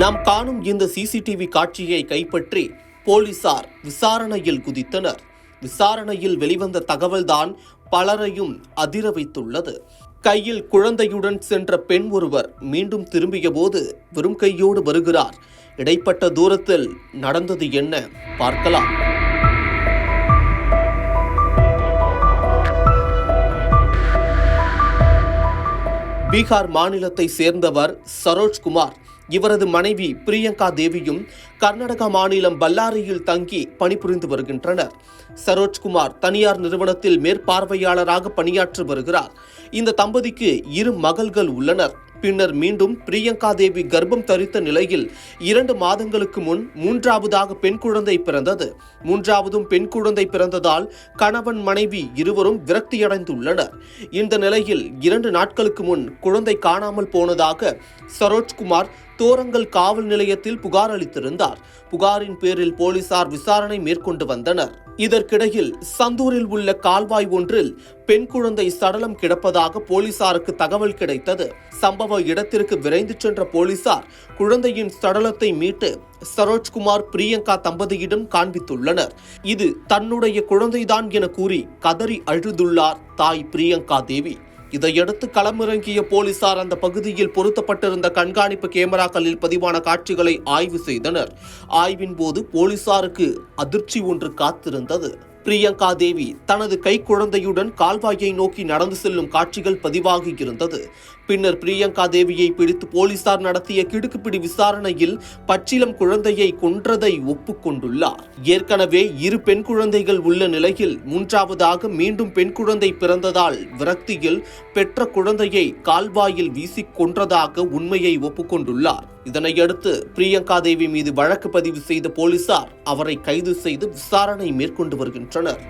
நாம் காணும் இந்த சிசிடிவி காட்சியை கைப்பற்றி போலீசார் விசாரணையில் குதித்தனர். விசாரணையில் வெளிவந்த தகவல்தான் பலரையும் அதிர வைத்துள்ளது. கையில் குழந்தையுடன் சென்ற பெண் ஒருவர் மீண்டும் திரும்பிய போது வெறும் கையோடு வருகிறார். இடைப்பட்ட தூரத்தில் நடந்தது என்ன பார்க்கலாம். பீகார் மாநிலத்தை சேர்ந்தவர் சரோஜ்குமார். இவரது மனைவி பிரியங்கா தேவியும் கர்நாடகா மாநிலம் பல்லாரியில் தங்கி பணிபுரிந்து வருகின்றனர். சரோஜ்குமார் தனியார் நிறுவனத்தில் மேற்பார்வையாளராக பணியாற்றி வருகிறார். இந்த தம்பதிக்கு இரு மகள்கள் உள்ளனர். பின்னர் மீண்டும் பிரியங்கா தேவி கர்ப்பம் தரித்த நிலையில் இரண்டு மாதங்களுக்கு முன் மூன்றாவதாக பெண் குழந்தை பிறந்தது. மூன்றாவதும் பெண் குழந்தை பிறந்ததால் கணவன் மனைவி இருவரும் விரக்தியடைந்துள்ளனர். இந்த நிலையில் இரண்டு நாட்களுக்கு முன் குழந்தை காணாமல் போனதாக சரோஜ்குமார் தோரங்கல் காவல் நிலையத்தில் புகார் அளித்திருந்தார். புகாரின் பேரில் போலீசார் விசாரணை மேற்கொண்டு வந்தனர். இதற்கிடையில் சந்தூரில் உள்ள கால்வாய் ஒன்றில் பெண் குழந்தை சடலம் கிடப்பதாக போலீசாருக்கு தகவல் கிடைத்தது. சம்பவ இடத்திற்கு விரைந்து சென்ற போலீசார் குழந்தையின் சடலத்தை மீட்டு சரோஜ்குமார் பிரியங்கா தம்பதியிடம் காண்பித்துள்ளனர். இது தன்னுடைய குழந்தைதான் என கூறி கதறி அழுதுள்ளார் தாய் பிரியங்கா தேவி. இதையடுத்து களமிறங்கிய போலீசார் அந்த பகுதியில் பொருத்தப்பட்டிருந்த கண்காணிப்பு கேமராக்களில் பதிவான காட்சிகளை ஆய்வு செய்தனர். ஆய்வின் போது போலீசாருக்கு அதிர்ச்சி ஒன்று காத்திருந்தது. பிரியங்கா தேவி தனது கைக்குழந்தையுடன் கால்வாயை நோக்கி நடந்து செல்லும் காட்சிகள் பதிவாகி இருந்தது. பின்னர் பிரியங்கா தேவியை பிடித்து போலீசார் நடத்திய கிடுக்குப்பிடி விசாரணையில் பச்சிலம் குழந்தையை கொன்றதை ஒப்புக்கொண்டுள்ளார் ஏற்கனவே இரு பெண் குழந்தைகள் உள்ள நிலையில் மூன்றாவதாக மீண்டும் பெண் குழந்தை பிறந்ததால் விரக்தியில் பெற்ற குழந்தையை கால்வாயில் வீசிக் கொன்றதாக உண்மையை ஒப்புக்கொண்டுள்ளார் இதனையடுத்து பிரியங்கா தேவி மீது வழக்கு பதிவு செய்த போலீசார் அவரை கைது செய்து விசாரணை மேற்கொண்டு வருகின்றனர்.